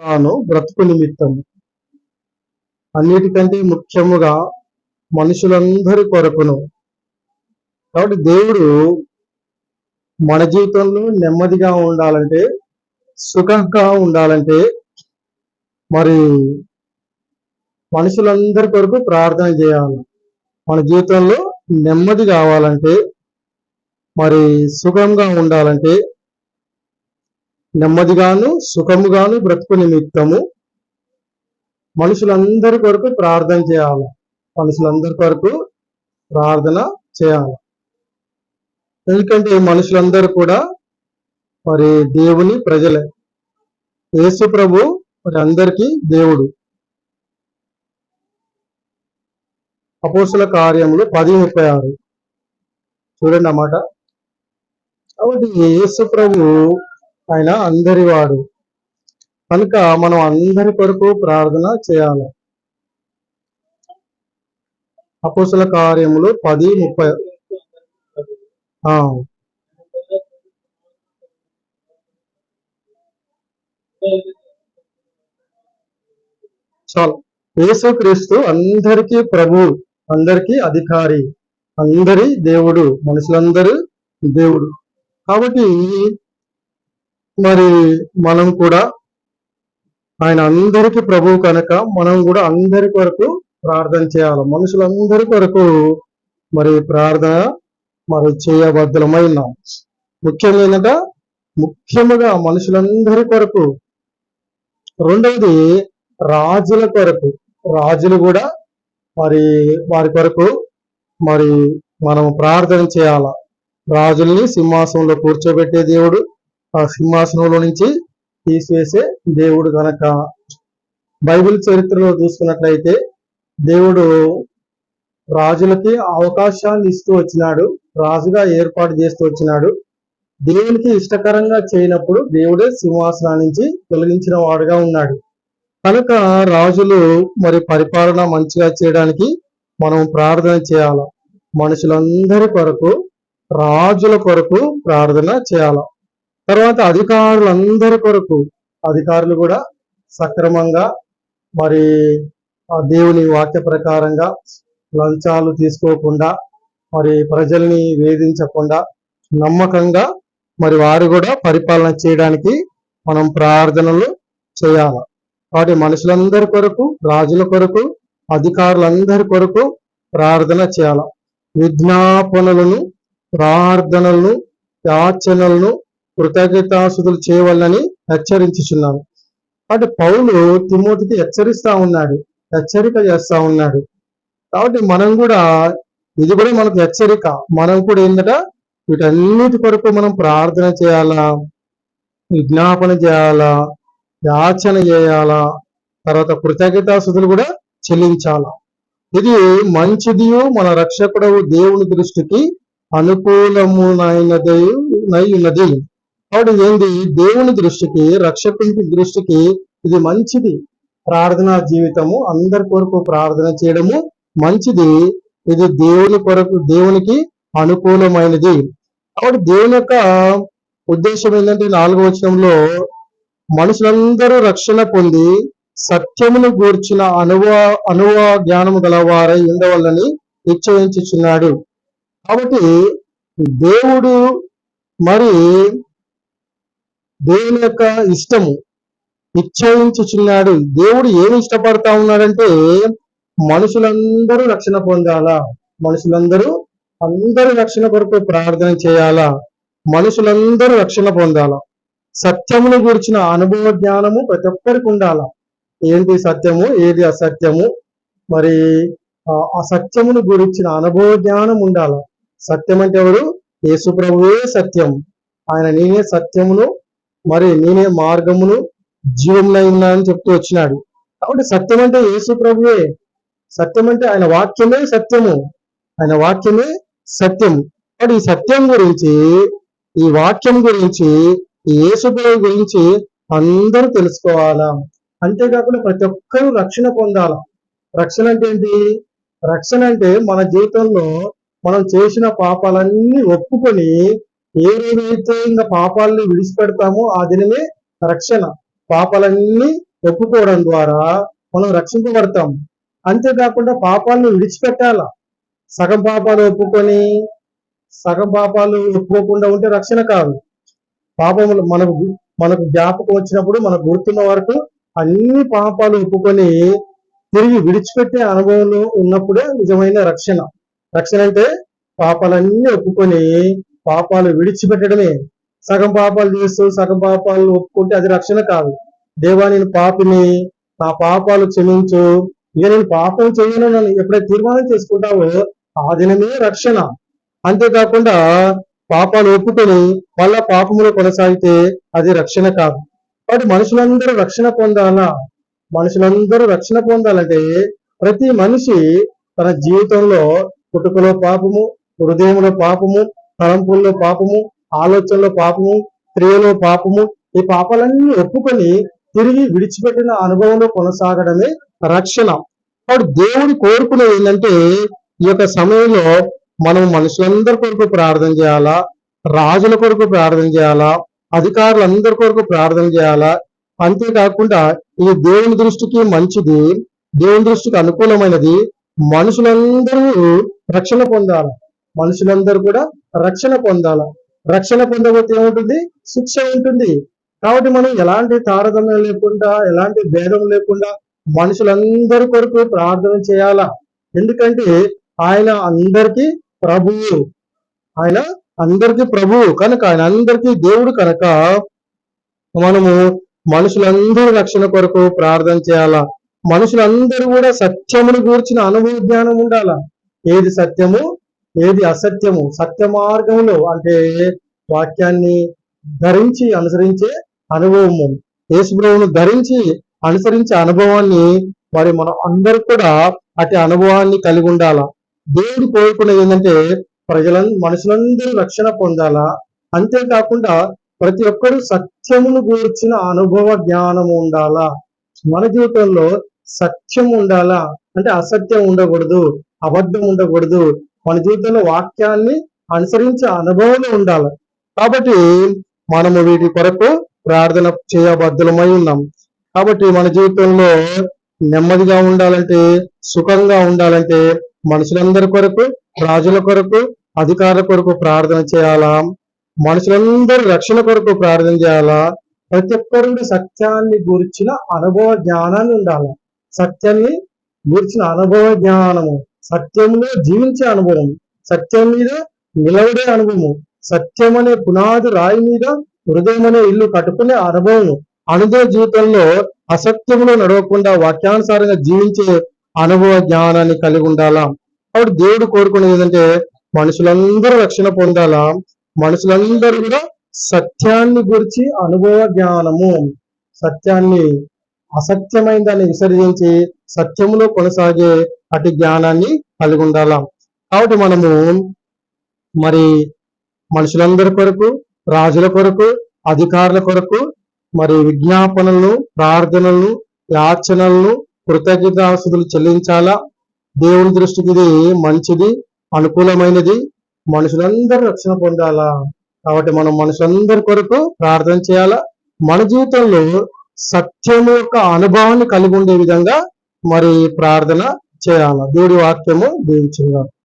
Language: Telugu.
తాను బ్రతుకు నిమిత్తము అన్నిటికంటే ముఖ్యముగా మనుషులందరి కొరకును. కాబట్టి దేవుడు మన జీవితంలో నెమ్మదిగా ఉండాలంటే సుఖంగా ఉండాలంటే మరి మనుషులందరి కొరకు ప్రార్థన చేయాలి. మన జీవితంలో నెమ్మది కావాలంటే మరి సుఖంగా ఉండాలంటే నెమ్మదిగాను సుఖముగాను బ్రతుకు నిమిత్తము. మనుషులందరి కొరకు ప్రార్థన చేయాలి. మనుషులందరి కొరకు ప్రార్థన చేయాలి. ఎందుకంటే మనుషులందరూ కూడా మరి దేవుని ప్రజలే. యేసు ప్రభు మరి అందరికీ దేవుడు. అపోసుల కార్యములు పది ముప్పై ఆరు. చూడండి అన్నమాట కాబట్టి యేసు ప్రభు ఆయన అందరి వాడు. కనుక మనం అందరి కొరకు ప్రార్థన చేయాలి. అపోసల కార్యములు పది ముప్పై. ఆ, చాలు. యేసుక్రీస్తు అందరికీ ప్రభు అందరికీ అధికారి అందరి దేవుడు మనుషులందరూ దేవుడు. కాబట్టి మరి మనం కూడా ఆయన అందరికి ప్రభువు కనుక మనం కూడా అందరి కొరకు ప్రార్థన చేయాలి. మనుషులందరి కొరకు మరి ప్రార్థన మరి చేయబద్ధమై ఉన్నాం ముఖ్యంగా ముఖ్యముగా మనుషులందరి కొరకు. రెండవది రాజుల కొరకు. రాజులు కూడా మరి వారి కొరకు మరి మనం ప్రార్థన చేయాల. రాజుల్ని సింహాసనంలో కూర్చోబెట్టే దేవుడు ఆ సింహాసనంలో నుంచి తీసివేసే దేవుడు గనక బైబిల్ చరిత్రలో చూసుకున్నట్లయితే దేవుడు రాజులకి అవకాశాన్ని ఇస్తూ వచ్చినాడు రాజుగా ఏర్పాటు చేస్తూ వచ్చినాడు. దేవునికి ఇష్టకరంగా చేయనప్పుడు దేవుడే సింహాసనం నుంచి తొలగించిన వాడుగా ఉన్నాడు. కనుక రాజులు మరి పరిపాలన మంచిగా చేయడానికి మనం ప్రార్థన చేయాలి? మనుషులందరి కొరకు రాజుల కొరకు ప్రార్థన చేయాలి? తర్వాత అధికారులందరి కొరకు అధికారులు కూడా సక్రమంగా మరి ఆ దేవుని వాక్య ప్రకారంగా లంచాలు తీసుకోకుండా మరి ప్రజల్ని వేధించకుండా నమ్మకంగా మరి వారు కూడా పరిపాలన చేయడానికి మనం ప్రార్థనలు చేయాలి. కాబట్టి మనుషులందరి కొరకు రాజుల కొరకు అధికారులందరి కొరకు ప్రార్థన చేయాల. విజ్ఞాపనలను ప్రార్థనలను యాచనలను కృతజ్ఞతాసులు చేయవాలని హెచ్చరించుచున్నాను. కాబట్టి పౌలు తిమోతికి హెచ్చరిస్తా ఉన్నాడు హెచ్చరిక చేస్తా ఉన్నాడు. కాబట్టి మనం కూడా ఇది కూడా మనకు హెచ్చరిక. మనం కూడా ఏంటంట వీటన్నిటి కొరకు మనం ప్రార్థన చేయాలా? విజ్ఞాపన చేయాలా? యాచన చేయాలా? తర్వాత కృతజ్ఞతాసులు కూడా చెల్లించాలా? ఇది మంచిది మన రక్షకుడవు దేవుని దృష్టికి అనుకూలమునైనది నై ఉన్నది. కాబట్టి ఏంది? దేవుని దృష్టికి రక్షకునికి దృష్టికి ఇది మంచిది. ప్రార్థనా జీవితము అందరి కొరకు ప్రార్థన చేయడము మంచిది. ఇది దేవుని కొరకు దేవునికి అనుకూలమైనది. కాబట్టి దేవుని యొక్క ఉద్దేశం ఏంటంటే నాలుగో వచనంలో మనుషులందరూ రక్షణ పొంది సత్యమును గూర్చిన అనువ అనువ జ్ఞానము గలవారై ఉండవల్లని నిశ్చయించుచున్నాడు. కాబట్టి దేవుడు మరి దేవుని యొక్క ఇష్టము నిశ్చయించుచున్నాడు దేవుడు ఏమి ఇష్టపడతా ఉన్నాడంటే మనుషులందరూ రక్షణ పొందాలా? మనుషులందరూ అందరూ రక్షణ కొరకు ప్రార్థన చేయాలా? మనుషులందరూ రక్షణ పొందాలా? సత్యమును గురించిన అనుభవ జ్ఞానము ప్రతి ఒక్కరికి ఉండాలా? ఏంటి సత్యము? ఏది అసత్యము? మరి ఆ అసత్యమును గురించిన అనుభవ జ్ఞానం ఉండాల? సత్యం అంటే ఎవరు? యేసు ప్రభువే సత్యం. ఆయన నేనే సత్యమును మరి నేనే మార్గమును జీవమునై ఉన్నానని చెప్తూ వచ్చినాడు. కాబట్టి సత్యం అంటే యేసు ప్రభువే. సత్యం అంటే ఆయన వాక్యమే సత్యము. ఆయన వాక్యమే సత్యం కాబట్టి ఈ సత్యం గురించి ఈ వాక్యం గురించి ఈ యేసు ప్రభు గురించి అందరూ తెలుసుకోవాలా? అంతేకాకుండా ప్రతి ఒక్కరూ రక్షణ పొందాలా? రక్షణ అంటే ఏంటి? రక్షణ అంటే మన జీవితంలో మనం చేసిన పాపాలన్నీ ఒప్పుకొని ఏ రోజైతే ఇంకా పాపాలని విడిచిపెడతామో ఆ దినమే రక్షణ. పాపాలన్నీ ఒప్పుకోవడం ద్వారా మనం రక్షింపబడతాం. అంతేకాకుండా పాపాలను విడిచిపెట్టాల. సగం పాపాలు ఒప్పుకొని సగం పాపాలు ఒప్పుకోకుండా ఉంటే రక్షణ కాదు. పాపములు మనకు మనకు జ్ఞాపకం వచ్చినప్పుడు మనకు గుర్తున్న వరకు అన్ని పాపాలు ఒప్పుకొని తిరిగి విడిచిపెట్టే అనుభవంలో ఉన్నప్పుడే నిజమైన రక్షణ. రక్షణ అంటే పాపాలన్నీ ఒప్పుకొని పాపాలు విడిచిపెట్టడమే. సగం పాపాలు చేస్తూ సగం పాపాలు ఒప్పుకుంటే అది రక్షణ కాదు. దేవా నేను పాపిని నా పాపాలు క్షమించు. ఇక నేను పాపం చేయను నన్ను ఎప్పుడైతే తీర్మానం చేసుకుంటావో ఆ దినమే రక్షణ. అంతేకాకుండా పాపాలు ఒప్పుకొని మళ్ళా పాపములో కొనసాగితే అది రక్షణ కాదు. కాబట్టి మనుషులందరూ రక్షణ పొందాలా? మనుషులందరూ రక్షణ పొందాలంటే ప్రతి మనిషి తన జీవితంలో పుట్టుకలో పాపము హృదయంలో పాపము తలంపుల్లో పాపము ఆలోచనలో పాపము క్రియలో పాపము ఈ పాపాలన్నీ ఒప్పుకొని తిరిగి విడిచిపెట్టిన అనుభవంలో కొనసాగడమే రక్షణ. కాబట్టి దేవుడు కోరుకునేది ఏంటంటే ఈ యొక్క సమయంలో మనం మనుషులందరి కొరకు ప్రార్థన చేయాలా? రాజుల కొరకు ప్రార్థన చేయాలా? అధికారులందరి కొరకు ప్రార్థన చేయాలా? అంతేకాకుండా ఇది దేవుని దృష్టికి మంచిది దేవుని దృష్టికి అనుకూలమైనది. మనుషులందరూ రక్షణ పొందాలి? మనుషులందరూ కూడా రక్షణ పొందాల. రక్షణ పొందబోతే ఏముంటుంది? శిక్ష ఉంటుంది. కాబట్టి మనం ఎలాంటి తారతమ్యం లేకుండా ఎలాంటి భేదం లేకుండా మనుషులందరి కొరకు ప్రార్థన చేయాలా. ఎందుకంటే ఆయన అందరికీ ప్రభువు ఆయన అందరికీ ప్రభువు కనుక ఆయన అందరికీ దేవుడు కనుక మనము మనుషులందరూ రక్షణ కొరకు ప్రార్థన చేయాలా. మనుషులందరూ కూడా సత్యమును గూర్చిన అనుభవ జ్ఞానం ఉండాలా. ఏది సత్యము? ఏది అసత్యము? సత్య మార్గంలో అంటే వాక్యాన్ని ధరించి అనుసరించే అనుభవము. యేసుప్రభువును ధరించి అనుసరించే అనుభవాన్ని మరి మనం అందరూ కూడా అటు అనుభవాన్ని కలిగి ఉండాల? దేవుడు కోరుకునేది ఏంటంటే ప్రజల మనుషులందరూ రక్షణ పొందాలా? అంతేకాకుండా ప్రతి ఒక్కరూ సత్యమును గూర్చిన అనుభవ జ్ఞానం ఉండాలా? మన జీవితంలో సత్యం ఉండాలా? అంటే అసత్యం ఉండకూడదు అబద్ధం ఉండకూడదు మన జీవితంలో వాక్యాన్ని అనుసరించే అనుభవమే ఉండాలి. కాబట్టి మనము వీటి కొరకు ప్రార్థన చేయబద్ధులమై ఉన్నాం. కాబట్టి మన జీవితంలో నెమ్మదిగా ఉండాలంటే సుఖంగా ఉండాలంటే మనుషులందరి కొరకు రాజుల కొరకు అధికారుల కొరకు ప్రార్థన చేయాలా? మనుషులందరూ రక్షణ కొరకు ప్రార్థన చేయాలా? ప్రతి ఒక్కరు సత్యాన్ని గురించిన అనుభవ జ్ఞానాన్ని ఉండాలి? సత్యాన్ని గురించిన అనుభవ జ్ఞానము. సత్యంలో జీవించే అనుభవం సత్యం మీద నిలవడే అనుభవము సత్యం అనే పునాది రాయి మీద హృదయం అనే ఇల్లు కట్టుకునే అనుభవం అనుభవ జీవితంలో అసత్యంలో నడవకుండా వాక్యానుసారంగా జీవించే అనుభవ జ్ఞానాన్ని కలిగి ఉండాలా? కాబట్టి దేవుడు కోరుకునేది ఏంటంటే మనుషులందరూ రక్షణ పొందాలా? మనుషులందరూ కూడా సత్యాన్ని గురించి అనుభవ జ్ఞానము సత్యాన్ని అసత్యమైన దాన్ని విసర్జించి సత్యములో కొనసాగే అటు జ్ఞానాన్ని కలిగి ఉండాల? కాబట్టి మనము మరి మనుషులందరి కొరకు రాజుల కొరకు అధికారుల కొరకు మరి విజ్ఞాపనలను ప్రార్థనలను యాచనలను కృతజ్ఞతాసులు చెల్లించాలా? దేవుని దృష్టికి ఇది మంచిది అనుకూలమైనది. మనుషులందరూ రక్షణ పొందాలా? కాబట్టి మనం మనుషులందరి కొరకు ప్రార్థన చేయాలా? మన జీవితంలో సత్యము యొక్క అనుభవాన్ని కలిగి ఉండే విధంగా మరి ప్రార్థన చేయాలి. దేవుడి వాక్యము దీవించిందాం